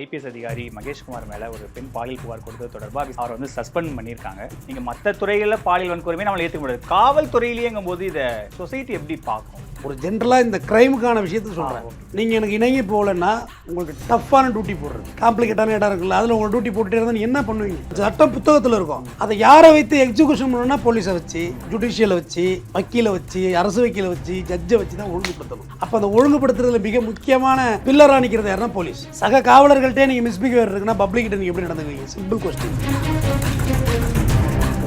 IPS அதிகாரி மகேஷ்குமார் மேல ஒரு பெண் பாலியல் புகார் கொடுத்தது தொடர்பாக அவர் வந்து சஸ்பெண்ட் பண்ணியிருக்காங்க. நீங்க மற்ற துறைகளில் பாலியல் வன்கொடுமை நம்மளை ஏற்றுக்க முடியாது. காவல்துறையிலேயேங்கும் போது இதை சொசைட்டி எப்படி பார்க்கும்? ஒரு ஜென்ரலாக இந்த க்ரைமுக்கான விஷயத்த சொல்கிறேன் நீங்கள் எனக்கு இணங்கி போகலன்னா உங்களுக்கு டஃப்பான டியூட்டி போடுறது. காம்ப்ளிகேட்டான இடம் இருக்குல்ல அதில் உங்கள் டியூட்டி போட்டுட்டே இருந்தால் என்ன பண்ணுவீங்க? சட்டம் புத்தகத்தில் இருக்கும். அதை யாரை வைத்து எக்ஸிக்யூஷன் பண்ணணும்னா போலீஸை வச்சு ஜுடிஷியலை வச்சு வக்கீலை வச்சு அரசு வக்கீலை வச்சு ஜட்ஜை வச்சு தான் ஒழுங்குபடுத்தணும். அப்போ அந்த ஒழுங்குபடுத்துறதுல மிக முக்கியமான பில்லராக நிற்கிறது யாருன்னா போலீஸ் சக நண்பர்கள்ட்டே நீங்கள் மிஸ்பிஹேவியர் இருக்குன்னா பப்ளிக்கிட்ட நீங்கள் எப்படி நடந்துக்குவீங்க? சிம்பிள் கொஸ்டின்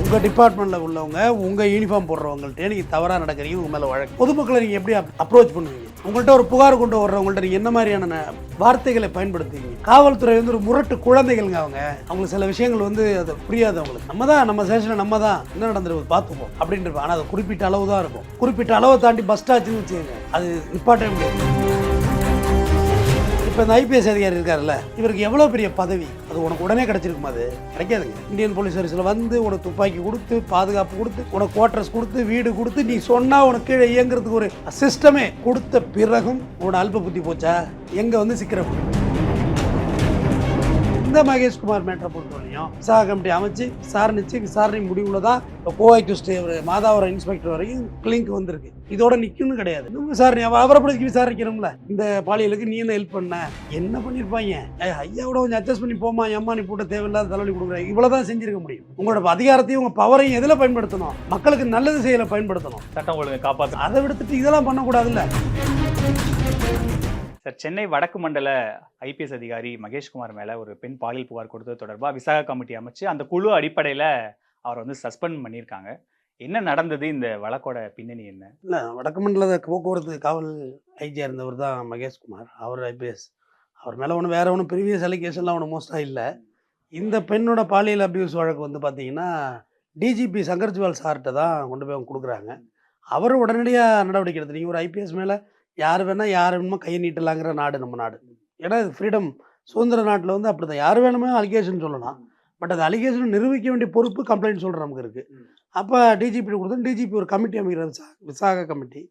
உங்கள் டிபார்ட்மெண்ட்டில் உள்ளவங்க உங்கள் யூனிஃபார்ம் போடுறவங்கள்ட்ட நீங்கள் தவறாக நடக்கிறீங்க உங்கள் மேலே வழக்கு. பொதுமக்களை நீங்கள் எப்படி அப்ரோச் பண்ணுவீங்க? உங்கள்கிட்ட ஒரு புகார் கொண்டு வர்றவங்கள்ட்ட நீங்கள் என்ன மாதிரியான வார்த்தைகளை பயன்படுத்துவீங்க? காவல்துறை வந்து ஒரு முரட்டு குழந்தைகள்ங்க அவங்க. அவங்களுக்கு சில விஷயங்கள் வந்து அது புரியாது அவங்களுக்கு. நம்ம தான் நம்ம ஸ்டேஷனில் நம்ம தான் என்ன நடந்துருக்கு பார்த்துப்போம். அப்படின்ட்டு ஆனால் அது குறிப்பிட்ட அளவு தான் இருக்கும். குறிப்பிட்ட அளவை தாண்டி பஸ் ஆச்சுன்னு வச்சுக்கோங்க. அது நிப்பாட்டவே முடியாது. இப்போ இந்த ஐபிஎஸ் அதிகாரி இருக்காருல்ல இவருக்கு எவ்வளோ பெரிய பதவி? அது உனக்கு உடனே கிடைச்சிருக்குமா அது? கிடைக்காதுங்க. இந்தியன் போலீஸ் சர்வீஸில் வந்து உனக்கு துப்பாக்கி கொடுத்து பாதுகாப்பு கொடுத்து உனக்கு குவார்டர்ஸ் கொடுத்து வீடு கொடுத்து நீ சொன்னால் உனக்கு கீழே இயங்குறதுக்கு ஒரு சிஸ்டமே கொடுத்த பிறகும் உன்னோட அல்ப புத்தி போச்சா? எங்கே வந்து சிக்கிற இந்த மகேஷ்குமார் மேட்டரை பொறுத்தவரையும் விசாரணை கமிட்டி அமைச்சு விசாரணிச்சு விசாரணை முடிவுல தான் கோவைக்கு ஸ்டே மாதாவரம் இன்ஸ்பெக்டர் வரைக்கும் கிளிங்க் வந்திருக்கு. இதோட நிற்கும்னு கிடையாது. இன்னும் விசாரணை அவ- அவரை பிடிச்சி விசாரிக்கணும்ல இந்த பாலியலுக்கு நீ என்ன ஹெல்ப் பண்ண? என்ன பண்ணியிருப்பாங்க? ஐயாவோட கொஞ்சம் அட்ஜஸ்ட் பண்ணி போமா எம்மா நீ போட்டு தேவையில்லாத தலைவலி கொடுக்குற. இவ்வளோ தான் செஞ்சிருக்க முடியும். உங்களோட அதிகாரத்தையும் உங்கள் பவரையும் எதில் பயன்படுத்தணும்? மக்களுக்கு நல்லது செய்யல பயன்படுத்தணும். சட்டம் ஒழுங்கை காப்பாற்ற அதை விடுத்துட்டு இதெல்லாம் பண்ணக்கூடாதுல்ல. சார் சென்னை வடக்கு மண்டல ஐபிஎஸ் அதிகாரி மகேஷ்குமார் மேலே ஒரு பெண் பாலியல் புகார் கொடுத்தது தொடர்பாக விசாக கமிட்டி அமைச்சு அந்த குழு அடிப்படையில் அவர் வந்து சஸ்பெண்ட் பண்ணியிருக்காங்க. என்ன நடந்தது? இந்த வழக்கோட பின்னணி என்ன? இல்லை வடக்கு மண்டல போக்குவரத்து காவல் ஐஜியாக இருந்தவர் தான் மகேஷ்குமார் அவர் ஐபிஎஸ். அவர் மேலே ஒன்றும் வேறு ஒன்றும் ப்ரீவியஸ் அலிகேஷன்லாம் ஒன்றும் மோஸ்ட்டாக இல்லை. இந்த பெண்ணோட பாலியல் அபியூஸ் வழக்கு வந்து பார்த்தீங்கன்னா டிஜிபி சங்கர்ஜ்வால் சார்கிட்ட தான் கொண்டு போய் அவங்க கொடுக்குறாங்க. அவர் உடனடியாக நடவடிக்கை எடுத்து நீங்கள் ஒரு ஐபிஎஸ் மேலே யார் வேணால் யார் வேணுமோ கையை நீட்டலாங்கிற நாடு நம்ம நாடு. ஏன்னா இது ஃப்ரீடம் சுதந்திர நாட்டில் வந்து அப்படி தான் யார் வேணுமோ அலிகேஷன் சொல்லலாம். பட் அது அலிகேஷன் நிரூபிக்க வேண்டிய பொறுப்பு கம்ப்ளைண்ட் சொல்கிற நமக்கு இருக்குது அப்போ டிஜிபி கொடுத்தோம். டிஜிபி ஒரு கமிட்டி அமைக்கிற விசா விசாக கமிட்டி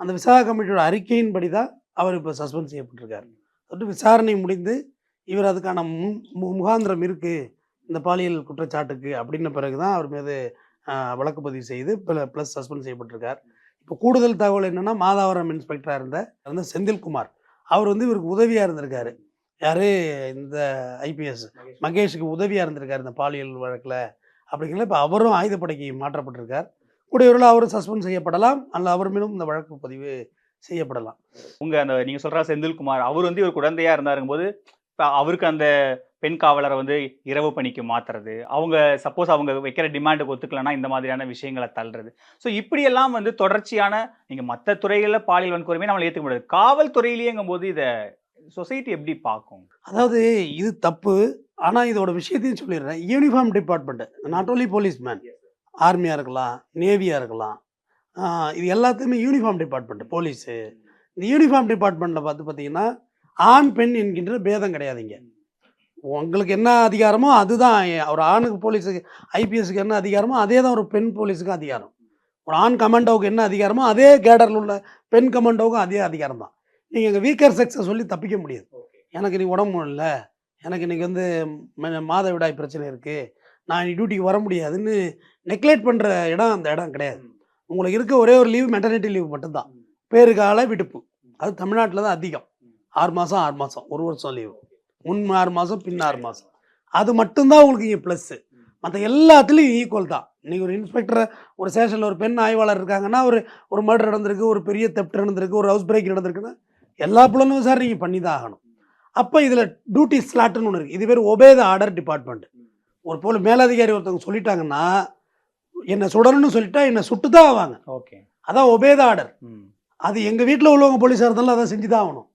அந்த விசாக கமிட்டியோட அறிக்கையின்படி தான் அவர் இப்போ சஸ்பெண்ட் செய்யப்பட்டிருக்கார். தொட்டு விசாரணை முடிந்து இவர் அதுக்கான மு மு- முகாந்திரம் இருக்குது இந்த பாலியல் குற்றச்சாட்டுக்கு அப்படின்ன பிறகு தான் அவர் மீது வழக்கு பதிவு செய்து ப்ளஸ் சஸ்பெண்ட் செய்யப்பட்டிருக்கார். இப்போ கூடுதல் தகவல் என்னென்னா மாதாவரம் இன்ஸ்பெக்டராக இருந்த இருந்த செந்தில்குமார். அவர் வந்து இவருக்கு உதவியாக இருந்திருக்காரு. யார்? இந்த ஐபிஎஸ் மகேஷுக்கு உதவியாக இருந்திருக்காரு இந்த பாலியல் வழக்கில். அப்படிங்கிற இப்போ அவரும் ஆயுதப்படைக்கு மாற்றப்பட்டிருக்கார். கூடியவர்கள் அவரும் சஸ்பெண்ட் செய்யப்படலாம். அல்ல அவர் மீதும் இந்த வழக்கு பதிவு செய்யப்படலாம். உங்க அந்த நீங்க சொல்ற செந்தில்குமார் அவர் வந்து ஒரு குழந்தையா இருந்தாருங்க போது இப்ப அவருக்கு அந்த பெண் காவலரை வந்து இரவு பணிக்கு மாத்துறது. அவங்க சப்போஸ் அவங்க வைக்கிற டிமாண்டுக்கு ஒத்துக்கலன்னா இந்த மாதிரியான விஷயங்களை தள்ளுறது. ஸோ இப்படியெல்லாம் வந்து தொடர்ச்சியான நீங்க மற்ற துறைகளில் பாலியல் வன்கொடுமை நம்மளை ஏற்றுக்க முடியாது. காவல்துறையிலேயேங்கும் போது இதை சொசைட்டி எப்படி பார்க்கும்? அதாவது இது தப்பு. ஆனால் இதோட விஷயத்தையும் சொல்லிடுறேன். Uniform department not only police man ஆர்மியாக இருக்கலாம் நேவியாக இருக்கலாம். இது எல்லாத்துக்குமே யூனிஃபார்ம் டிபார்ட்மெண்ட் போலீஸு இந்த யூனிஃபார்ம் டிபார்ட்மெண்ட்டில் பார்த்து பார்த்தீங்கன்னா ஆண் பெண் என்கின்ற பேதம் கிடையாதுங்க. உங்களுக்கு என்ன அதிகாரமோ அதுதான். ஒரு ஆணுக்கு போலீஸுக்கு ஐபிஎஸ்க்கு என்ன அதிகாரமோ அதே தான் ஒரு பெண் போலீஸுக்கும் அதிகாரம். ஒரு ஆண் கமாண்டோவுக்கு என்ன அதிகாரமோ அதே கேடரில் உள்ள பெண் கமாண்டோவுக்கும் அதே அதிகாரம் தான் நீங்கள் எங்கள் வீக்கர் செக்ஸை சொல்லி தப்பிக்க முடியாது. எனக்கு நீ உடம்பு இல்லை எனக்கு இன்றைக்கி வந்து ம- மாதவிடாய் பிரச்சனை இருக்குது நான் இனி டியூட்டிக்கு வர முடியாதுன்னு நெக்லெக்ட் பண்ணுற இடம் அந்த இடம் கிடையாது. உங்களுக்கு இருக்க ஒரே ஒரு லீவ் மெட்டர்னிட்டி லீவ் மட்டும்தான். பேருக்கால விடுப்பு. அது தமிழ்நாட்டில் தான் அதிகம். ஆறு மாதம் ஆறு மாதம் ஒரு வருஷம் லீவு முன் ஆறு மாதம் பின் ஆறு மாதம் அது மட்டும்தான் உங்களுக்கு இங்கே ப்ளஸ்ஸு மற்ற எல்லாத்துலேயும் ஈக்குவல் தான். நீங்கள் ஒரு இன்ஸ்பெக்டர் ஒரு ஸ்டேஷனில் ஒரு பெண் ஆய்வாளர் இருக்காங்கன்னா ஒரு ஒரு மர்டர் நடந்திருக்கு ஒரு பெரிய தெப்ட் நடந்திருக்கு ஒரு ஹவுஸ் பிரேக் நடந்திருக்குன்னா எல்லா புலனும் சார் நீங்கள் பண்ணி தான் ஆகணும் அப்போ இதில் டியூட்டி ஸ்லாட்டுன்னு ஒன்று இருக்குது இது பேர் ஒபேத ஆர்டர் டிபார்ட்மெண்ட் ஒரு போல மேலதிகாரி ஒருத்தவங்க சொல்லிட்டாங்கன்னா என்னை சுடணும்னு சொல்லிட்டா என்னை சுட்டு தான் ஆவாங்க. ஓகே அதான் ஒபேத ஆர்டர் ம். அது எங்கள் வீட்டில் உள்ளவங்க போலீஸாக இருந்தாலும் அதை செஞ்சு தான் ஆகணும்.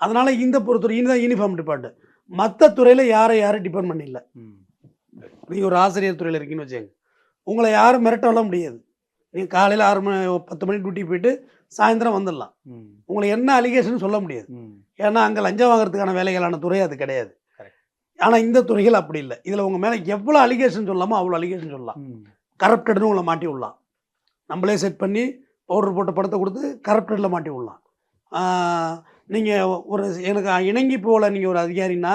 அதனால் இந்த பொறுத்தவரை இதுதான் யூனிஃபார்ம் டிபார்ட்மெண்ட் மற்ற துறையில் யாரை யாரும் டிபெண்ட் பண்ணில்ல. ம். நீங்கள் ஒரு ஆசிரியர் துறையில் இருக்கீங்கன்னு வச்சுக்கோங்க. உங்களை யாரும் மிரட்டலாம் முடியாது. நீங்கள் காலையில் ஆறு மணி பத்து மணிக்கு டியூட்டி போயிட்டு சாயந்தரம் வந்துடலாம். உங்களை என்ன அலிகேஷன் சொல்ல முடியாது. ஏன்னா அங்கே லஞ்சம் வாங்குறதுக்கான வேலைகளான துறை அது கிடையாது. ஆனால் இந்த துறைகள் அப்படி இல்லை. இதில் உங்கள் மேலே எவ்வளோ அலிகேஷன் சொல்லலாமோ அவ்வளோ அலிகேஷன் சொல்லலாம். கரப்டட்னு உங்களை மாட்டி விடலாம். நம்மளே செட் பண்ணி பவுடர் போட்ட படத்தை கொடுத்து கரப்டடில் மாட்டி விடலாம். நீங்கள் ஒரு எனக்கு இணங்கி போகல நீங்கள் ஒரு அதிகாரின்னா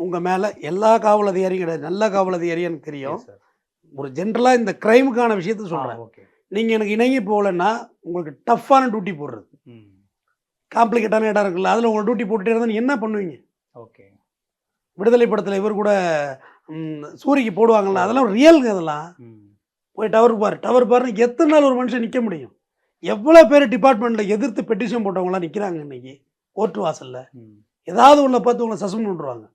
உங்க மேல எல்லா காவல் அதிகாரியும் கிடையாது. நல்ல காவல் அதிகாரியும் எனக்கு தெரியும். ஒரு ஜென்ரலா இந்த கிரைமுக்கான விஷயத்த ஆ, சொல்றேன் okay. நீங்க எனக்கு இணங்கி போகலன்னா உங்களுக்கு டஃப்பான டியூட்டி போடுறது. காம்ப்ளிகேட்டான இடம் இருக்குல்ல அதுல உங்க டியூட்டி போட்டுட்டே இருந்தா நீங்க என்ன பண்ணுவீங்க? Okay. விடுதலை படத்துல இவர் கூட சூரிக்கு போடுவாங்கல்ல அதெல்லாம் ரியலுங்க அதெல்லாம். போய் டவர் பார் டவர் பார்னு எத்தனை நாள் ஒரு மனுஷன் நிற்க முடியும்? எவ்வளோ பேர் டிபார்ட்மெண்ட்டில் எதிர்த்து பெட்டிஷன் போட்டவங்களாம் நிற்கிறாங்க இன்னைக்கு? கோர்ட் வாசல்ல. ஏதாவது உள்ள பார்த்து உங்களை சஸ்பெண்ட் பண்ணுறாங்க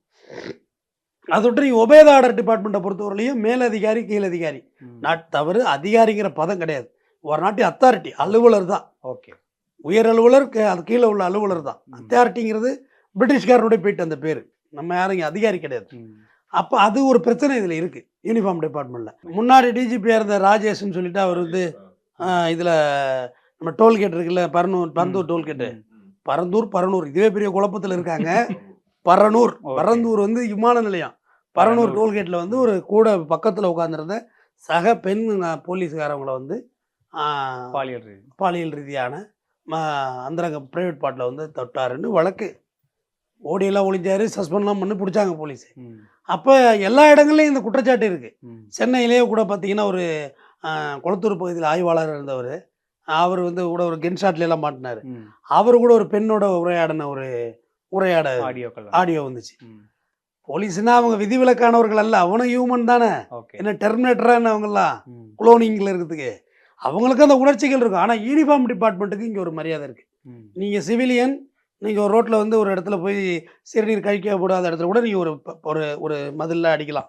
அதை விட்டு நீங்கள் ஒபேத ஆர்டர் டிபார்ட்மெண்ட்டை பொறுத்தவரையிலையும் மேலதிகாரி கீழதிகாரி. நாட் தவறு அதிகாரிங்கிற பதம் கிடையாது. ஒரு நாட்டு அத்தாரிட்டி அலுவலர் தான். Okay. உயர் அலுவலர் அது கீழே உள்ள அலுவலர் தான். அத்தாரிட்டிங்கிறது பிரிட்டிஷ்காரனுடைய போயிட்டு அந்த பேர். நம்ம யாரும் இங்கே அதிகாரி கிடையாது. அப்போ அது ஒரு பிரச்சனை இதில் இருக்குது யூனிஃபார்ம் டிபார்ட்மெண்ட்டில் முன்னாடி டிஜிபியாக இருந்த ராஜேஷ்னு சொல்லிட்டு அவர் வந்து இதில் நம்ம டோல்கேட் இருக்குல்ல பரனூர் பரந்தூர் டோல்கேட்டு. பரந்தூர் பரனூர். இதுவே பெரிய குழப்பத்தில் இருக்காங்க. பரனூர். பரந்தூர் வந்து விமான நிலையம். பரனூர். டோல்கேட்டில் வந்து ஒரு கூட பக்கத்தில் உட்காந்துருந்த சக பெண் போலீஸ்காரவங்கள வந்து பாலியல் ரீதி. பாலியல் ரீதியான ம- அந்தரங்க ப்ரைவேட் பார்ட்டில் வந்து தொட்டாருன்னு வழக்கு. ஓடியெல்லாம் ஒளிஞ்சாரு சஸ்பெண்ட்லாம் பண்ணி பிடிச்சாங்க போலீஸ். அப்போ எல்லா இடங்கள்லையும் இந்த குற்றச்சாட்டு இருக்குது சென்னையிலேயே கூட பார்த்தீங்கன்னா ஒரு குளத்தூர் பகுதியில் ஆய்வாளர் இருந்தவர். அவர் வந்து கூட ஒரு கென் ஷாட்ல எல்லாம் மாட்டினார். அவர் கூட ஒரு பெண்ணோட உரையாடின ஒரு உரையாட ஆடியோக்கள் ஆடியோ வந்துச்சு. போலீஸ்னா அவங்க விதிவிலக்கானவர்கள் அல்ல அவனும் ஹியூமன் தானே. என்ன டெர்மினேட்டரான அவங்கெல்லாம்? குளோனிங்கில் இருக்கிறதுக்கு. அவங்களுக்கு அந்த உணர்ச்சிகள் இருக்கும். ஆனால் யூனிஃபார்ம் டிபார்ட்மெண்ட்டுக்கு இங்கே ஒரு மரியாதை இருக்குது ம், நீங்கள் சிவிலியன் நீங்கள் ஒரு ரோட்டில் வந்து ஒரு இடத்துல போய் சிறுநீர் கழிக்க கூடாத இடத்துல கூட நீங்கள் ஒரு ஒரு ஒரு மதிலில் அடிக்கலாம்.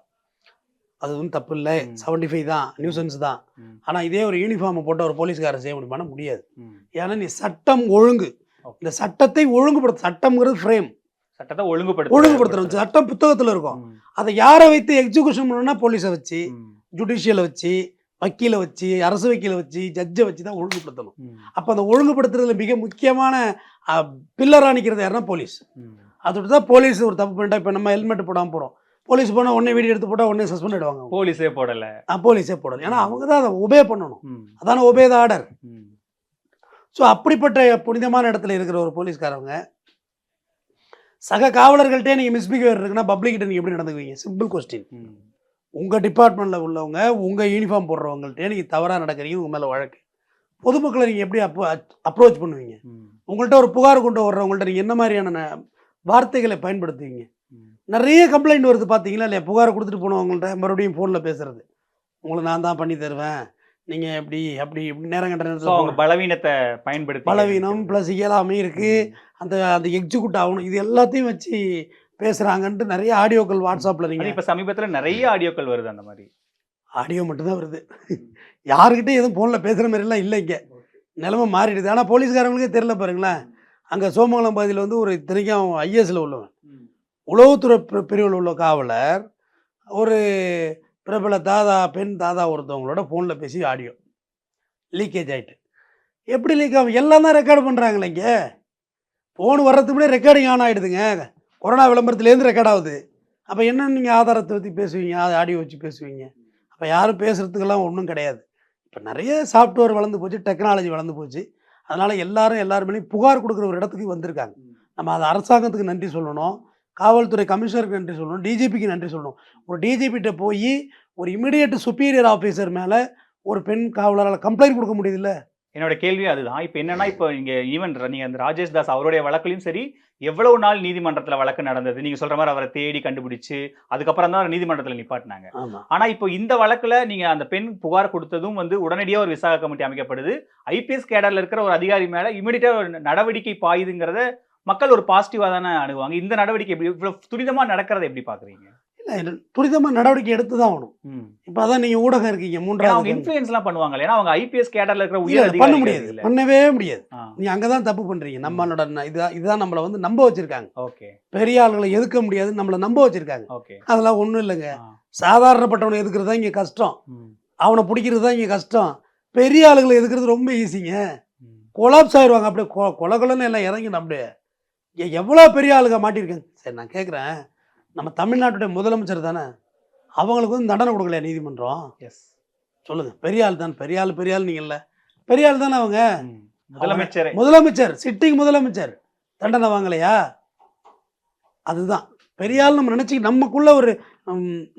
அது வந்து தப்பு இல்லை. செவன்டி ஃபைவ் தான் நியூசன்ஸ் தான். ஆனால் இதே ஒரு யூனிஃபார்மை போட்ட ஒரு போலீஸ்காரர் செய்ய முடியுமானா முடியாது. ம். ஏன்னா நீ சட்டம் ஒழுங்கு. இந்த சட்டத்தை ஒழுங்குபடுத்த சட்டம்ங்கிறது ஃப்ரேம் சட்டத்தை ஒழுங்குபடுத்த ஒழுங்குபடுத்தணும் சட்டம் புத்தகத்தில் இருக்கும். அதை யாரை வைத்து எக்ஸிகூஷன் பண்ணணும்னா போலீஸை வச்சு ஜுடிஷியலை வச்சு வக்கீலை வச்சு அரசு வக்கீலை வச்சு ஜட்ஜை வச்சு தான் ஒழுங்குபடுத்தணும். அப்போ அந்த ஒழுங்குபடுத்துறதுல மிக முக்கியமான பில்லராக நிற்கிறது யாருன்னா போலீஸ். அதோட தான் போலீஸ் ஒரு தப்பு பண்ணிட்டா இப்போ நம்ம ஹெல்மெட் போடாமல் போகிறோம் போலீஸ் போனால் உடனே வீடியோ எடுத்து போட்டால் உடனே சஸ்பெண்ட் ஆயிடுவாங்க அவங்க. போலீஸே போடல. ஆ, போலீஸே போடணும் ஏன்னா அவங்க தான் அதை ஒபே பண்ணணும். அதான ஒபே த ஆர்டர் ஸோ அப்படிப்பட்ட புனிதமான இடத்துல இருக்கிற ஒரு போலீஸ்காரவங்க சக காவலர்கள்ட்டே நீங்கள் மிஸ்பிஹேவியர் இருக்குன்னா பப்ளிக்கிட்ட நீங்கள் எப்படி நடந்துக்குவீங்க? Simple question. உங்கள் டிபார்ட்மெண்ட்டில் உள்ளவங்க உங்கள் யூனிஃபார்ம் போடுறவங்கள்ட்டே நீங்கள் தவறாக நடக்கிறீங்க உங்கள் மேலே வழக்கு. பொதுமக்களை நீங்கள் எப்படி அப்போ அப்ரோச் பண்ணுவீங்க? உங்கள்கிட்ட ஒரு புகார் கொண்டு வர்றவங்கள்ட்ட நீங்கள் என்ன மாதிரியான வார்த்தைகளை பயன்படுத்துவீங்க. நிறைய கம்ப்ளைண்ட் வருது பார்த்தீங்களா இல்லையா? புகார் கொடுத்துட்டு போனவங்கள்ட்ட மறுபடியும் ஃபோனில் பேசுறது. உங்களை நான் தான் பண்ணி தருவேன். நீங்கள் எப்படி அப்படி இப்படி நேரம் கண்ட So, அவங்க நேரத்தில் பலவீனத்தை பயன்படுத்தி பலவீனம் ப்ளஸ் இயலாமை இருக்குது அந்த அந்த எக்ஸிக்யூட் ஆகணும். இது எல்லாத்தையும் வச்சு பேசுகிறாங்கன்ட்டு நிறைய ஆடியோக்கள் வாட்ஸ்அப்பில் நீங்கள் இப்ப சமீபத்துல நிறைய ஆடியோக்கள் வருது அந்த மாதிரி. ஆடியோ மட்டும்தான் வருது. யாருக்கிட்டையும் எதுவும் ஃபோனில் பேசுகிற மாதிரிலாம் இல்லை இங்கே. நிலைமை மாறிடுது. ஆனால் போலீஸ்காரங்களுக்கே தெரில பாருங்களேன். அங்கே சோமங்கலம் பகுதியில் வந்து ஒரு இத்தனைக்கும் ஐஎஸ்ல உள்ளவன். உளவுத்துறை பிரிவில் உள்ள காவலர் ஒரு பிரபல தாதா பெண் தாதா ஒருத்தவங்களோட ஃபோனில் பேசி ஆடியோ லீக்கேஜ் ஆகிட்டு எப்படி லீக் ஆகும்? எல்லாம் தான் ரெக்கார்டு பண்ணுறாங்களே இங்கே. ஃபோன் வர்றதுக்கு முன்னாடி ரெக்கார்டிங் ஆன் ஆகிடுதுங்க கொரோனா விளம்பரத்துலேருந்து ரெக்கார்ட் ஆகுது. அப்போ என்ன நீங்கள் ஆதாரத்தை பற்றி பேசுவீங்க? அதை ஆடியோ வச்சு பேசுவீங்க. அப்போ யாரும் பேசுகிறதுக்கெல்லாம் ஒன்றும் கிடையாது. இப்போ நிறைய சாஃப்ட்வேர் வளர்ந்து போச்சு டெக்னாலஜி வளர்ந்து போச்சு. அதனால் எல்லாரும் எல்லாருமே புகார் கொடுக்குற ஒரு இடத்துக்கு வந்திருக்காங்க. நம்ம அதை அரசாங்கத்துக்கு நன்றி சொல்லணும். காவல்துறை கமிஷனருக்கு நன்றி சொல்லணும் டிஜிபிக்கு நன்றி சொல்லணும். ஒரு டிஜிபிகிட்ட போய் ஒரு இமிடியேட் சுப்பீரியர் ஆஃபீஸர் மேலே ஒரு பெண் காவலரால் கம்ப்ளைண்ட் கொடுக்க முடியுதுல்ல? என்னோட கேள்வி அதுதான். இப்ப என்னன்னா இப்போ நீங்க ஈவன் நீங்க அந்த ராஜேஷ் தாஸ் அவருடைய வழக்குலயும் சரி எவ்வளவு நாள் நீதிமன்றத்துல வழக்கு நடந்தது? நீங்க சொல்ற மாதிரி அவரை தேடி கண்டுபிடிச்சு அதுக்கப்புறம் தான் நீதிமன்றத்துல நிப்பாட்டினாங்க. ஆமாம் ஆனா இப்போ இந்த வழக்குல நீங்க அந்த பெண் புகார் கொடுத்ததும் வந்து உடனடியா ஒரு விசாக கமிட்டி அமைக்கப்படுது. ஐபிஎஸ் கேடர்ல இருக்கிற ஒரு அதிகாரி மேல இமிடியா ஒரு நடவடிக்கை பாயுதுங்கிறத மக்கள் ஒரு பாசிட்டிவா தானே அணுகுவாங்க இந்த நடவடிக்கை எப்படி இவ்வளவு துரிதமா நடக்கிறத எப்படி பாக்குறீங்க? இல்லை துரிதமாக நடவடிக்கை எடுத்து தான் ஆகணும். இப்போ அதான் நீங்கள் ஊடகம் இருக்கீங்க அவங்க மூன்றாவது இன்ஃபுளுன்ஸ் எல்லாம் பண்ணுவாங்க ஏன்னா அவங்க ஐபிஎஸ் கேடர்ல இருக்கிற உயர் பண்ண முடியாது. பண்ணவே முடியாது. ஆ, நீ அங்கே தான் தப்பு பண்ணுறீங்க நம்மளோட இதுதான் இதுதான் நம்மளை வந்து நம்ப வச்சுருக்காங்க. ஓகே. பெரிய ஆளுகளை எதுக்க முடியாது நம்மளை நம்ப வச்சுருக்காங்க. ஓகே. அதெல்லாம் ஒன்றும் இல்லைங்க. சாதாரணப்பட்டவனை எதுக்குறது தான் இங்கே கஷ்டம். அவனை பிடிக்கிறது தான் இங்கே கஷ்டம். பெரிய ஆளுகளை எதுக்குறது ரொம்ப ஈஸிங்க. கொலாப்ஸ் ஆயிடுவாங்க. அப்படியே கொல கொலன்னு எல்லாம் இறங்கிடும் அப்படியே. எவ்வளோ பெரிய ஆளுங்க மாட்டியிருக்காங்க சரி நான் கேட்குறேன் நம்ம தமிழ்நாட்டுடைய முதலமைச்சர் தானே? அவங்களுக்கு வந்து தண்டனை கொடுக்கலையா நீதிமன்றம்? எஸ் சொல்லுங்க. பெரிய ஆள் தான். பெரிய ஆள் பெரிய ஆள் நீங்கள்ல பெரிய ஆள் தானே அவங்க. முதலமைச்சரே. முதலமைச்சர் சிட்டிங் முதலமைச்சர். தண்டனை வாங்கலையா? அதுதான். பெரிய ஆள் நம்ம நினச்சி நமக்குள்ள ஒரு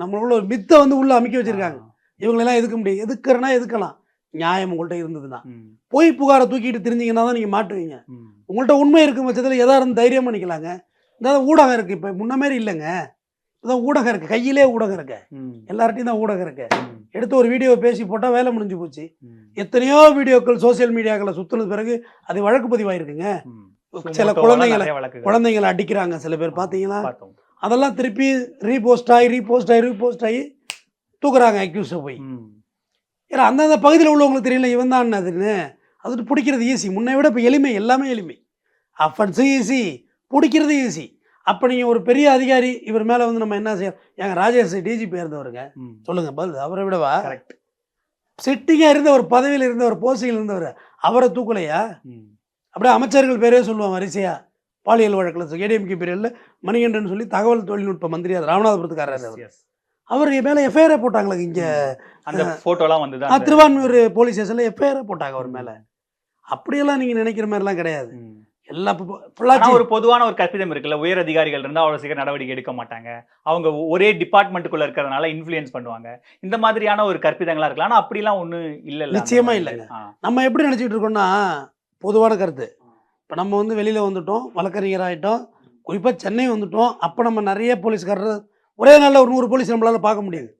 நம்மளுக்குள்ள ஒரு மித்தை வந்து உள்ள அமைக்க வச்சிருக்காங்க. இவங்களெல்லாம் எதுக்க முடியும்? எதுக்குறனா எதுக்கலாம்? நியாயம் உங்கள்கிட்ட இருந்ததுன்னா. பொய் புகாரை தூக்கிட்டு தெரிஞ்சீங்கன்னா தான் நீங்கள் மாட்டுவீங்க. உங்கள்கிட்ட உண்மை இருக்கும் பட்சத்தில் எதா இருந்து தைரியம் பண்ணிக்கலாங்க. இந்த ஊடகம் இருக்குது இப்போ முன்ன மாதிரி இல்லைங்க. இப்போதான் ஊடகம் இருக்குது கையிலே ஊடகம் இருக்கு. எல்லார்ட்டையும் தான் ஊடகம் இருக்கு. எடுத்து ஒரு வீடியோ பேசி போட்டால் வேலை முடிஞ்சு போச்சு. எத்தனையோ வீடியோக்கள் சோஷியல் மீடியாக்களை சுற்றுனது பிறகு அது வழக்கு பதிவாயிருக்குங்க. சில குழந்தைங்களை குழந்தைங்களை அடிக்கிறாங்க சில பேர் பார்த்தீங்களா. அதெல்லாம் திருப்பி ரீபோஸ்ட் ஆகி ரீபோஸ்ட் ஆகி ரீபோஸ்ட் ஆகி தூக்குறாங்க அக்யூஸை போய். ஏன்னா அந்தந்த பகுதியில் உள்ளவங்களுக்கு தெரியல இவன் தான் அதுன்னு அது பிடிக்கிறது ஈஸி முன்னை விட இப்போ எளிமை எல்லாமே எளிமை. அஃபன்ஸும் ஈஸி பிடிக்கிறது ஈஸி அப்போ நீங்கள் ஒரு பெரிய அதிகாரி இவர் மேலே வந்து நம்ம என்ன செய்ய எங்கள் ராஜேஷ் டிஜிபி இருந்தவருங்க. ம். சொல்லுங்க பதில். அவரை விடவா? Correct. சிட்டிங்காக இருந்த ஒரு பதவியில் இருந்தவர் போஸ்டிங்கில் இருந்தவர். அவரை தூக்கலையா? அப்படியே அமைச்சர்கள் பேரே சொல்லுவான் வரிசையா. பாலியல் வழக்கில் ஏடிஎம்கே பீரியடில் மணிகண்டன் சொல்லி தகவல் தொழில்நுட்ப மந்திரி ராமநாதபுரத்துக்காரர் அவர் yes. அவர் மேலே எஃப்ஐஆர் போட்டாங்களே இங்கே. அந்த போட்டோலாம் வந்து ஆ, திருவான்மியூர் போலீஸ் ஸ்டேஷனில் எஃப்ஐஆர் போட்டாங்க அவர் மேலே. அப்படியெல்லாம் நீங்கள் நினைக்கிற மாதிரிலாம் கிடையாது. எல்லா பொள்ளாச்சி ஒரு பொதுவான ஒரு கற்பிதம் இருக்குல்ல உயர் அதிகாரிகள் இருந்தா அவ்வளவு சீக்கிரம் நடவடிக்கை எடுக்க மாட்டாங்க. அவங்க ஒரே டிபார்ட்மெண்ட்டுக்குள்ள இருக்கிறதுனால இன்ஃப்ளூயன்ஸ் பண்ணுவாங்க. இந்த மாதிரியான ஒரு கற்பிதங்களா இருக்கலாம். ஆனா அப்படிலாம் ஒண்ணு இல்ல நிச்சயமா இல்லைங்க. நம்ம எப்படி நினச்சிட்டு இருக்கோம்னா பொதுவான கருத்து. இப்போ நம்ம வந்து வெளியில் வந்துட்டோம் வழக்கறிஞர் ஆகிட்டோம் குறிப்பாக சென்னை வந்துட்டோம். அப்போ நம்ம நிறைய போலீஸ்காரர் ஒரே நாளில் ஒரு நூறு போலீஸ் நம்மளால் பார்க்க முடியாது.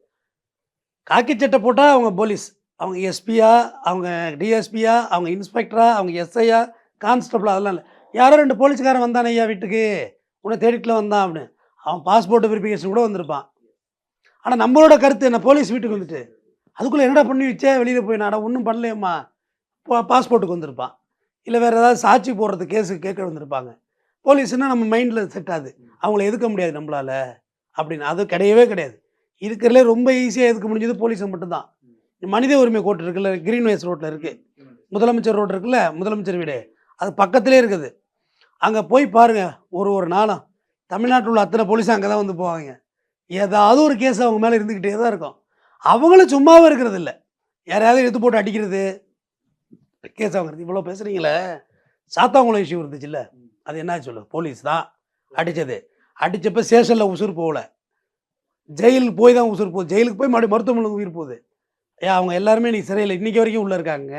காக்கி சட்டை போட்டால் அவங்க போலீஸ். அவங்க எஸ்பியா அவங்க டிஎஸ்பியா அவங்க இன்ஸ்பெக்டரா அவங்க எஸ்ஐயா கான்ஸ்டபிள் அதெல்லாம் இல்லை. யாரோ ரெண்டு போலீஸ்காரன் வந்தானே ஐயா வீட்டுக்கு. உன்னை தேடிட்டுல வந்தான் அப்படின்னு. அவன் பாஸ்போர்ட் வெரிஃபிகேஷன் கூட வந்திருப்பான். ஆனால் நம்மளோட கருத்து என்ன? போலீஸ் வீட்டுக்கு வந்துட்டு. அதுக்குள்ளே என்னடா பண்ணி வச்சே? வெளியில் போய் நான் ஒன்றும் பண்ணலையம்மா. பாஸ்போர்ட்டுக்கு வந்திருப்பான். இல்லை வேறு ஏதாவது சாட்சி போடுறது கேஸுக்கு கேட்க வந்திருப்பாங்க. போலீஸ்னால் நம்ம மைண்டில் செட் ஆகுது. அவங்கள எதுக்க முடியாது நம்மளால். அப்படின்னு. அது கிடையவே கிடையாது. இருக்கிறதுல ரொம்ப ஈஸியாக எதுக்கு முடிஞ்சது? போலீஸை மட்டும்தான். மனித உரிமை கோர்ட் இருக்குல்ல கிரீன் வேஸ் ரோட்டில் இருக்குது முதலமைச்சர் ரோடு இருக்குல்ல முதலமைச்சர் வீடு. அது பக்கத்திலே இருக்குது. அங்கே போய் பாருங்கள் ஒரு ஒரு நாளும் தமிழ்நாட்டில் உள்ள அத்தனை போலீஸும் அங்கே தான் வந்து போவாங்க. ஏதாவது ஒரு கேஸ் அவங்க மேலே இருந்துக்கிட்டே தான் இருக்கும். அவங்களும் சும்மாவும் இருக்கிறது இல்லை. யாரையாவது எடுத்து போட்டு அடிக்கிறது. கேஸ் வாங்குறது இவ்வளோ பேசுகிறீங்களே சாத்தாங்குளம் இஷ்யூ இருந்துச்சுல்ல. அது என்ன சொல்லு போலீஸ் தான் அடித்தது அடித்தப்ப ஸ்டேஷனில் உசுர் போகல. ஜெயிலுக்கு போய் தான் உசுர் போகுது. ஜெயிலுக்கு போய் மறுபடியும் மருத்துவமனைக்கு உயிர் போகுது. ஏன் அவங்க எல்லாருமே நீ சிறையில் இன்னைக்கு வரைக்கும் உள்ளே இருக்காங்க.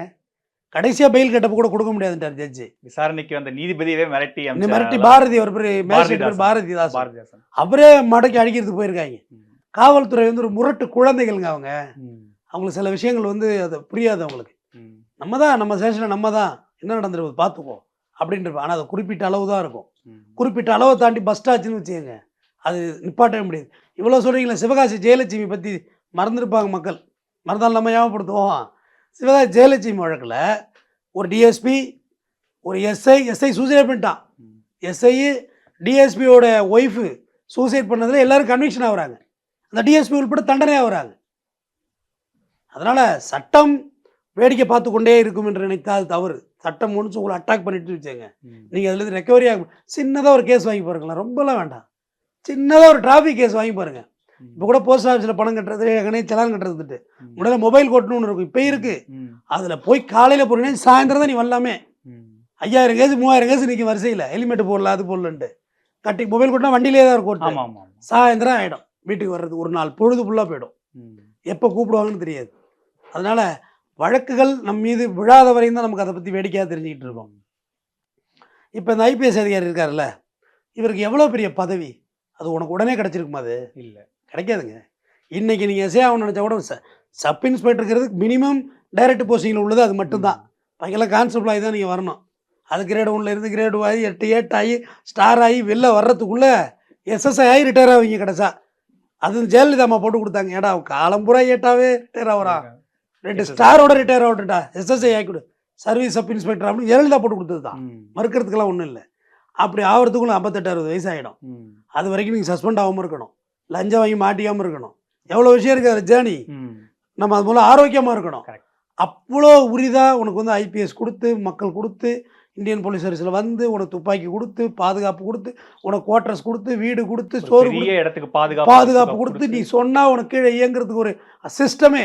கடைசியாக பெயில் கட்டப்ப கூட கொடுக்க முடியாதுன்றார் ஜட்ஜி விசாரணைக்கு வந்த நீதிபதியவே மிரட்டி. மிரட்டி பாரதி அவர் பேர் மேஜிஸ்ட்ரேட் பேர் பாரதிதாசன். அவரே மடக்கி அடிக்கிறதுக்கு போயிருக்காங்க. காவல்துறை வந்து ஒரு முரட்டு குழந்தைகள்ங்க அவங்க. அவங்களுக்கு சில விஷயங்கள் வந்து அது புரியாது அவங்களுக்கு. நம்ம தான் நம்ம ஸ்டேஷனில் நம்ம தான். என்ன நடந்துருக்குது பார்த்துக்கோ அப்படின்ட்டு ஆனால் அது குறிப்பிட்ட அளவு தான் இருக்கும். குறிப்பிட்ட அளவை தாண்டி பஸ் ஆச்சுன்னு வச்சுக்கோங்க. அது நிப்பாட்டவே முடியாது. இவ்வளோ சொல்கிறீங்களே சிவகாசி ஜெயலட்சுமி பற்றி மறந்துருப்பாங்க மக்கள். மறந்தாலும் நம்ம ஞாபகப்படுத்துவோம். சிவகாசி ஜெயலட்சுமி வழக்கில் ஒரு டிஎஸ்பி ஒரு எஸ்ஐ எஸ்ஐ சூசைட் பண்ணிட்டான். எஸ்ஐ டிஎஸ்பியோட ஒய்ஃபு சூசைட் பண்ணதில் எல்லாரும் கன்விக்ஷன் ஆகுறாங்க. அந்த டிஎஸ்பி உட்பட தண்டனை ஆகுறாங்க. அதனால் சட்டம் வேடிக்கை பார்த்து கொண்டே இருக்கும் என்று நினைத்தால் தவறு. சட்டம் ஒன்று உங்களை அட்டாக் பண்ணிட்டு வச்சுங்க. நீங்கள் அதுலேருந்து ரெக்கவரி ஆகும் சின்னதாக ஒரு கேஸ் வாங்கி பாருங்களேன். ரொம்பலாம் வேண்டாம். சின்னதாக ஒரு டிராஃபிக் கேஸ் வாங்கி பாருங்க. இப்போ கூட போஸ்ட் ஆஃபீஸில் பணம் கட்டுறது ஏற்கனவே செலான் கட்டுறதுட்டு ம். முதல்ல மொபைல் ஒன்று இருக்கும். இப்போ இருக்குது அதில் போய் காலையில் போறீங்கன்னா சாயந்தரம் தான் நீ வரலாமே. ஐயாயிரம் கேஸ் மூவாயிரம் கேஸ் நிற்கும் வரிசையில். ஹெல்மெட் போடல அது போடலன்ட்டு. கட்டி மொபைல் கோட்னா வண்டியிலே தான் இருக்கும். சாயந்தரம் ஆகிடும் வீட்டுக்கு வர்றது ஒரு நாள். பொழுது ஃபுல்லாக போயிடும். எப்போ கூப்பிடுவாங்கன்னு தெரியாது. அதனால் வழக்குகள் நம் மீது விழாத வரையும் தான் நமக்கு அதை பற்றி வேடிக்கையாக தெரிஞ்சுக்கிட்டு இருக்கோம். இப்போ இந்த ஐபிஎஸ் அதிகாரி இருக்கார்ல இவருக்கு எவ்வளோ பெரிய பதவி? அது உனக்கு உடனே கிடச்சிருக்குமா அது? இல்ல. கிடைக்காதுங்க. இன்னைக்கு நீங்கள் எஸ்ஏ ஆகணும்னு நினச்சா கூட ச- சப் இன்ஸ்பெக்டருங்கிறது மினிமம் டைரக்ட் போஸ்டிங்கில் உள்ளது அது மட்டும்தான். பையெல்லாம் கான்ஸ்டபிள் ஆகி தான் நீங்கள் வரணும். அது கிரேடு ஒன்றில் இருந்து கிரேடு ஆகி எட்டு ஏட் ஆகி ஸ்டார் ஆகி வெளில வர்றதுக்குள்ளே எஸ்எஸ்ஐ ஆகி ரிட்டையர் ஆவீங்க கிடைச்சா அது ஜெயலலிதா அம்மா போட்டு கொடுத்தாங்க. ஏடா அவன் காலம்புறா ஏட்டாவே ரிட்டையர் ஆகிறான் ரெண்டு. ஸ்டாரோட ரிட்டையர் ஆகட்டும்டா. எஸ்எஸ்ஐ ஆகி கொடு. சர்வீஸ் சப் இன்ஸ்பெக்டர் அப்படின்னு ஜெயலலிதா போட்டு கொடுத்தது தான் மறுக்கிறதுக்கெல்லாம் ஒன்றும் இல்லை. அப்படி ஆகிறதுக்குள்ள ஐம்பத்தெட்டு அறுபது வயசு ஆகிடும் அது வரைக்கும் நீங்கள் சஸ்பெண்ட் ஆகாமல் இருக்கணும். லஞ்சம் வாங்கி மாட்டிக்காமல் இருக்கணும். எவ்வளோ விஷயம் இருக்குது ஜேர்னி. நம்ம அது மூலம் ஆரோக்கியமாக இருக்கணும். அவ்வளோ உரிதாக உனக்கு வந்து ஐபிஎஸ் கொடுத்து மக்கள் கொடுத்து இந்தியன் போலீஸ் சர்வீஸில் வந்து உனக்கு துப்பாக்கி கொடுத்து பாதுகாப்பு கொடுத்து உனக்கு குவார்டர்ஸ் கொடுத்து வீடு கொடுத்து சோறு இடத்துக்கு பாதுகாப்பு பாதுகாப்பு கொடுத்து நீ சொன்னால் உனக்கு கீழே இயங்குறதுக்கு ஒரு சிஸ்டமே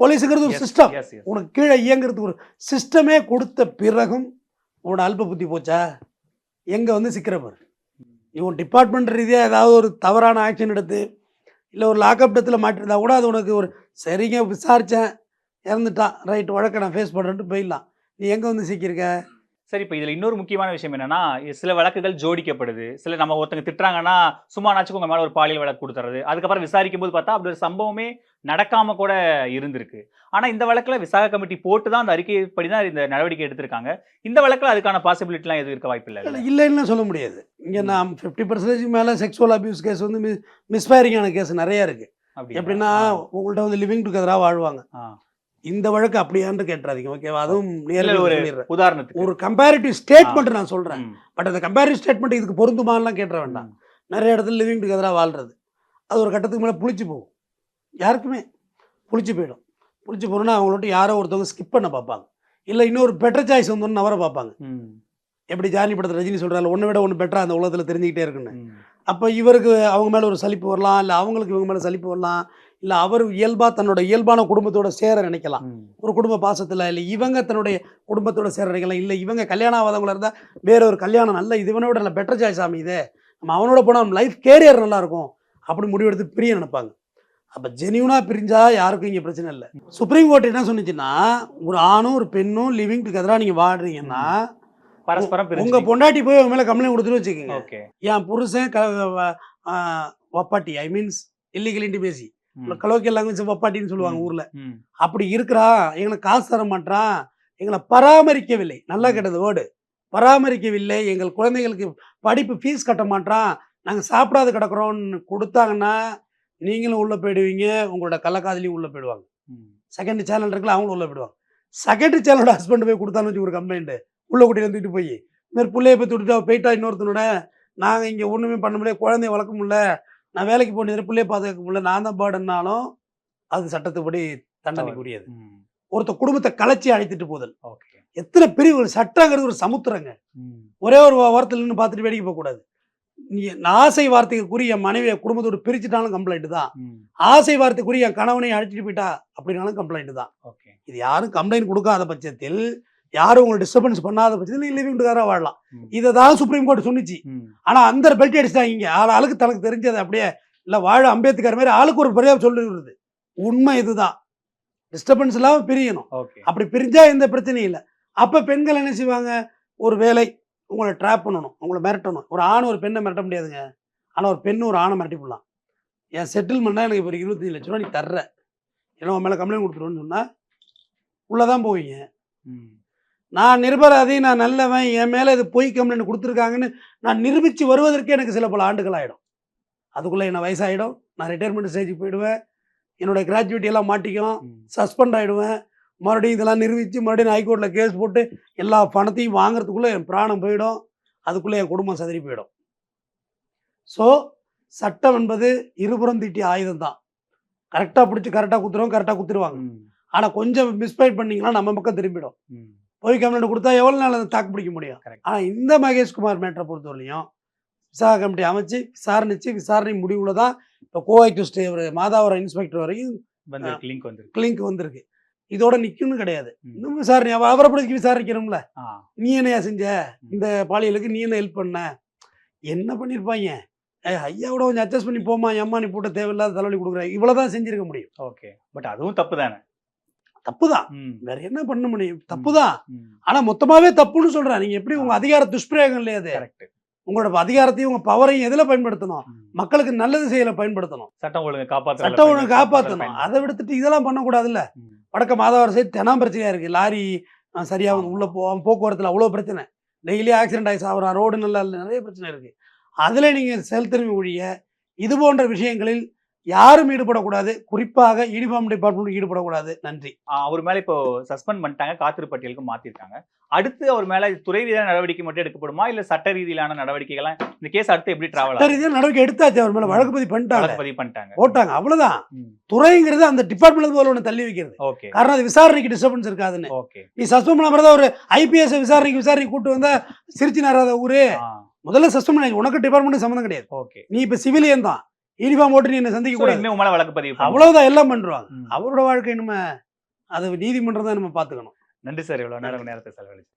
போலீஸுங்கிறது ஒரு சிஸ்டம். உனக்கு கீழே இயங்குறதுக்கு ஒரு சிஸ்டமே கொடுத்த பிறகும் உன்னோட அல்ப புத்தி போச்சா? எங்கே வந்து சிக்கிற பாரு. இவன் டிபார்ட்மெண்ட் ரீதியாக ஏதாவது ஒரு தவறான ஆக்ஷன் எடுத்து இல்லை ஒரு லாக்அப் டெத்தில் மாட்டிருந்தா கூட அது உனக்கு ஒரு சரிங்க விசாரித்தேன் இறந்துட்டான். ரைட் வழக்கை நான் ஃபேஸ் பண்ணுறேன்ட்டு போயிடலாம். நீ எங்கே வந்து சிக்கியிருக்க? சரி இப்போ இதுல இன்னொரு முக்கியமான விஷயம் என்னன்னா சில வழக்குகள் ஜோடிக்கப்படுது. சில நம்ம ஒருத்தங்க திட்டுறாங்கன்னா சும்மா நாச்சுக்கு உங்க மேல ஒரு பாலியல் வழக்கு கொடுத்துறது. அதுக்கப்புறம் விசாரிக்கும் போது பார்த்தா அப்படி ஒரு சம்பவமே நடக்காம கூட இருந்திருக்கு. ஆனா இந்த வழக்குல விசாக கமிட்டி போட்டு தான் அந்த அறிக்கைப்படி தான் இந்த நடவடிக்கை எடுத்திருக்காங்க. இந்த வழக்குல அதுக்கான பாசிபிலிட்டிலாம் எதுவும் இருக்க வாய்ப்பு இல்லை இல்லை? இல்லைன்னு சொல்ல முடியாது. இங்கே நான் ஃபிஃப்டி பர்சன்டேஜ் மேலே செக்ஸுவல் அபியூஸ் கேஸ் வந்து மிஸ் மிஸ்ஃபயரிங்கான கேஸ் நிறையா இருக்குது அப்படி எப்படின்னா உங்கள்கிட்ட வந்து லிவிங் டுகெதராக வாழ்வாங்க. இந்த வழக்கு அப்படியான்னு கேட்டுறாதீங்க ஓகேவா அதுவும் நேரில் ஒரு உதாரணத்துக்கு. ஒரு கம்பேரிட்டிவ் ஸ்டேட்மெண்ட் நான் சொல்கிறேன் பட் அந்த கம்பேரிட்டிவ் ஸ்டேட்மெண்ட் இதுக்கு பொருந்துமான்லாம் கேட்டுற வேண்டாம். நிறைய இடத்துல லிவிங் டுகெதராக வாழ்றது. அது ஒரு கட்டத்துக்கு மேலே புளிச்சு போகும். யாருக்குமே புளிச்சு போயிடும். புளிச்சு போகணுன்னா அவங்களோட யாரோ ஒருத்தவங்க ஸ்கிப் பண்ண பார்ப்பாங்க. இல்லை இன்னொரு பெட்டர் சாய்ஸ் வந்தோன்னு அவரை பார்ப்பாங்க. எப்படி ஜானி படத்தில் ரஜினி சொல்கிறாரு ஒன்றை விட ஒன்று பெட்டராக அந்த உலகத்தில் தெரிஞ்சுக்கிட்டே இருக்குன்னு. அப்போ இவருக்கு அவங்க மேலே ஒரு சலிப்பு வரலாம் இல்லை அவங்களுக்கு இவங்க மேலே சலிப்பு வரலாம் இல்லை அவர் இயல்பாக தன்னோட இயல்பான குடும்பத்தோட சேர நினைக்கலாம். ஒரு குடும்ப பாசத்தில் இல்லை இவங்க தன்னுடைய குடும்பத்தோட சேர நினைக்கலாம். இல்லை இவங்க கல்யாணம் ஆகாதவங்களா இருந்தால் வேற ஒரு கல்யாணம் நல்ல இது இவனை விட நல்ல பெட்டர் சாய்ஸ் அமையுது நம்ம அவனோட போனால் நம்ம லைஃப் கேரியர் நல்லா இருக்கும். அப்படி முடிவெடுத்து பிரிய நினைப்பாங்க. அப்போ ஜெனியூனாக பிரிஞ்சா யாருக்கும் இங்கே பிரச்சனை இல்லை. சுப்ரீம் கோர்ட் என்ன சொன்னுச்சுன்னா ஒரு ஆணும் ஒரு பெண்ணும் லிவிங் டுகெதராக நீங்கள் வாடுறீங்கன்னா பரஸ்பரம் உங்க பொண்டாட்டி போய் உங்க மேலே கம்ப்ளைண்ட் கொடுத்துட்டு வச்சுக்கோங்க. என் புருஷன் வப்பாட்டி I means illegal intimacy colloquial language வப்பாட்டின்னு சொல்லுவாங்க. ஊர்ல. அப்படி இருக்கிறா எங்களை காசு தர மாட்டான் எங்களை பராமரிக்கவில்லை. நல்லா. கேட்டது வேர்டு. பராமரிக்கவில்லை எங்கள் குழந்தைகளுக்கு படிப்பு ஃபீஸ் கட்ட மாட்டான் நாங்கள் சாப்பிடாது கிடக்குறோம்னு கொடுத்தாங்கன்னா நீங்களும் உள்ளே போயிடுவீங்க உங்களோட கள்ளக்காதலியும் உள்ளே போயிடுவாங்க. செகண்ட் சேனல் இருக்குல்ல அவங்களும் உள்ளே போயிடுவாங்க. செகண்ட் சேனலோட ஹஸ்பண்ட் போய் கொடுத்தான்னு வச்சு ஒரு கம்ப்ளைண்ட் உள்ள கூட்டிட்டு வந்துட்டு போய் இந்த பிள்ளைய போய் விட்டுட்டா போயிட்டா இன்னொருத்தனோட. நாங்கள் இங்கே ஒன்றுமே பண்ண முடியல குழந்தைய வளர்க்க முடியல. நான் வேலைக்கு போனது பிள்ளைய பாதுகாக்க முடியல நான் தான் பேர்டுனாலும் அது சட்டத்துப்படி தண்டனைக்குரியது ஒருத்த குடும்பத்தை கலைச்சி அழைத்துட்டு போதல். எத்தனை பிரிவுகள் சட்டங்கிறது ஒரு சமுத்திரங்க. ஒரே ஒரு வாரத்தில் நின்று பார்த்துட்டு வேடிக்கை போகக்கூடாது நீ ஆசை வார்த்தைக்குரிய மனைவியை குடும்பத்தோடு பிரிச்சுட்டாலும் கம்ப்ளைண்ட் தான். ஆசை வார்த்தைக்குரிய கணவனை அழைச்சிட்டு போயிட்டா அப்படின்னாலும் கம்ப்ளைண்ட் தான். இது யாரும் கம்ப்ளைண்ட் கொடுக்காத பட்சத்தில் யாரும் உங்களை டிஸ்டர்பன்ஸ் பண்ணாத பட்சத்தில் நீ லிவிங் டுகாராக வாழலாம். இதை தான் சுப்ரீம் கோர்ட் சொன்னிச்சு. ஆனால் அந்த பெல்ட் அடிச்சிட்டாங்க. இங்கே ஆள் ஆளுக்கு தனக்கு தெரிஞ்சது அப்படியே இல்லை வாழ அம்பேத்கர் மாதிரி ஆளுக்கு ஒரு பெரிய சொல்லிடுறது உண்மை இதுதான். டிஸ்டர்பன்ஸ் இல்லாமல் பிரியணும். அப்படி பிரிஞ்சா எந்த பிரச்சனையும் இல்லை. அப்போ பெண்கள் என்ன செய்வாங்க? ஒரு வேலை உங்களை ட்ராப் பண்ணணும். உங்களை மிரட்டணும். ஒரு ஆண் ஒரு பெண்ணை மிரட்ட முடியாதுங்க. ஆனால் ஒரு பெண்ணு ஒரு ஆணை மிரட்டி போடலாம் என் செட்டில்மெண்ட்டாக எனக்கு இப்போ ஒரு இருபத்தஞ்சு லட்ச ரூபா நீ தர்ற. ஏன்னா உன் மேலே கம்ப்ளைண்ட் கொடுத்துருவோன்னு சொன்னால் உள்ளே தான் போவீங்க நான் நிரபராதி நான் நல்லவன் என் மேலே இது பொய் கம்ப்ளைண்ட் கொடுத்துருக்காங்கன்னு நான் நிரூபித்து வருவதற்கே எனக்கு சில பல ஆண்டுகள் ஆகிடும் அதுக்குள்ளே என்ன வயசாகிடும் நான் ரிட்டையர்மெண்ட் ஸ்டேஜுக்கு போயிடுவேன். என்னோட கிராஜுவிட்டி எல்லாம் மாட்டிக்கும். சஸ்பெண்ட் ஆகிடுவேன் மறுபடியும் இதெல்லாம் நிரூபித்து மறுபடியும் ஹைகோர்ட்டில் கேஸ் போட்டு எல்லா பணத்தையும் வாங்குறதுக்குள்ளே என் பிராணம் போயிடும். அதுக்குள்ளே என் குடும்பம் சதறி போயிடும். ஸோ சட்டம் என்பது இருபுறம் தீட்டிய ஆயுதம் தான். கரெக்டாக பிடிச்சி கரெக்டாக குத்துறோம் கரெக்டாக குத்துருவாங்க. ஆனால் கொஞ்சம் மிஸ்பைட் பண்ணீங்கன்னா நம்ம பக்கம் திரும்பிடும். போய் கம்ப்ளைண்ட் கொடுத்தா எவ்வளோ நாள் அதை தாக்கு பிடிக்க முடியும். ஆனால் இந்த மகேஷ்குமார் மேட்டரை பொறுத்தவரையும் விசாரணை கமிட்டி அமைச்சு விசாரணைச்சு விசாரணை முடிவில் தான் இப்போ கோவைக்கு ஸ்டே மாதாவரம் இன்ஸ்பெக்டர் வரையும் வந்து லிங்க் வந்து கிளிங்க் வந்திருக்கு. இதோட நிற்கும்னு கிடையாது. இன்னும் விசாரணை அவ- அவரை பிடிச்சி விசாரிக்கணும்ல. நீ என்னையா செஞ்ச? இந்த பாலியலுக்கு நீ என்ன ஹெல்ப் பண்ண? என்ன பண்ணியிருப்பாங்க ஏ ஐயாவோட கொஞ்சம் அட்ஜஸ்ட் பண்ணி போமா எம்மா நீ போட்ட தேவையில்லாத தலைவலி கொடுக்குற. இவ்வளோதான் செஞ்சிருக்க முடியும். ஓகே பட் அதுவும் தப்பு தானே தப்பு தான் வேற என்ன பண்ண முடியும்? தப்பு தான் ம். ஆனால் மொத்தமாகவே தப்புன்னு சொல்கிறேன் நீங்கள் எப்படி உங்கள் அதிகார துஷ்பிரயோகம் இல்லையா அது. உங்களோட அதிகாரத்தையும் உங்கள் பவரையும் எதில் பயன்படுத்தணும். மக்களுக்கு நல்லது செய்யல பயன்படுத்தணும். சட்டம் ஒழுங்கு காப்பாற்ற சட்டம் ஒழுங்கு காப்பாற்றணும் அதை விடுத்துட்டு இதெல்லாம் பண்ணக்கூடாதுல்ல. வடக்க மாதவரம் சைடு தெனாம் பிரச்சனையாக இருக்குது லாரி சரியா உள்ளே போவோம் போக்குவரத்தில் அவ்வளோ பிரச்சனை. டெய்லி ஆக்சிடென்ட் ஆகி சாப்பிட்றான் ரோடு நல்லா இல்லை நிறைய பிரச்சனை இருக்குது அதில் நீங்கள் செலுத்திருமை ஒழிய இது போன்ற விஷயங்களில் யாரும் ஈடுபடக்கூடாது. குறிப்பாக யூனிஃபார்ம் டிபார்ட்மெண்ட் ஈடுபடக்கூடாது. நன்றி. அவர் மேல இப்போ சஸ்பெண்ட் பண்ணிட்டாங்க. காத்திரு பட்டியலுக்கு மாத்திருக்காங்க. அடுத்து அவர் மேல துறை ரீதியான நடவடிக்கை மட்டும் எடுக்கப்படுமா? இல்ல சட்ட ரீதியிலான நடவடிக்கைகள் இந்த கேஸ் அடுத்து எப்படி டிராவல் சரி இதே நடவடிக்கை எடுத்தாச்சு அவர் மேலே. வழக்கு பதிவு பண்ணிட்டாங்க. பதிவு பண்ணிட்டாங்க. போட்டாங்க. அவ்வளோதான் ம். துறைங்கிறது அந்த டிபார்ட்மெண்ட் போல ஒன்று தள்ளி வைக்கிறது. ஓகே. காரணம் அது விசாரணைக்கு டிஸ்டர்பன்ஸ் இருக்காதுன்னு. ஓகே. நீ சஸ்பெண்ட் பண்ண தான் ஒரு ஐபிஎஸ் விசாரணைக்கு விசாரணைக்கு கூட்டு வந்தா சிரிச்சு நேராத ஊரு. முதல்ல சஸ்பெண்ட் பண்ணி. உனக்கு டிபார்ட்மெண்ட் சம்மந்தம் கிடையாது. ஓகே. நீ இப்ப சிவிலியன் தான். யூனிஃபார்ம் போட்டு நீ என்ன சந்திக்க கூடாது இனிமே உங்க மேல வழக்கு பதிவு. அவ்வளவுதான் எல்லாம் பண்றாங்க ம். அவரோட வாழ்க்கை நம்ம அது நீதிமன்றம் தான் நம்ம பாத்துக்கணும் நன்றி சார் இவ்வளவு நேரம் நேரத்தை செலவழிச்சு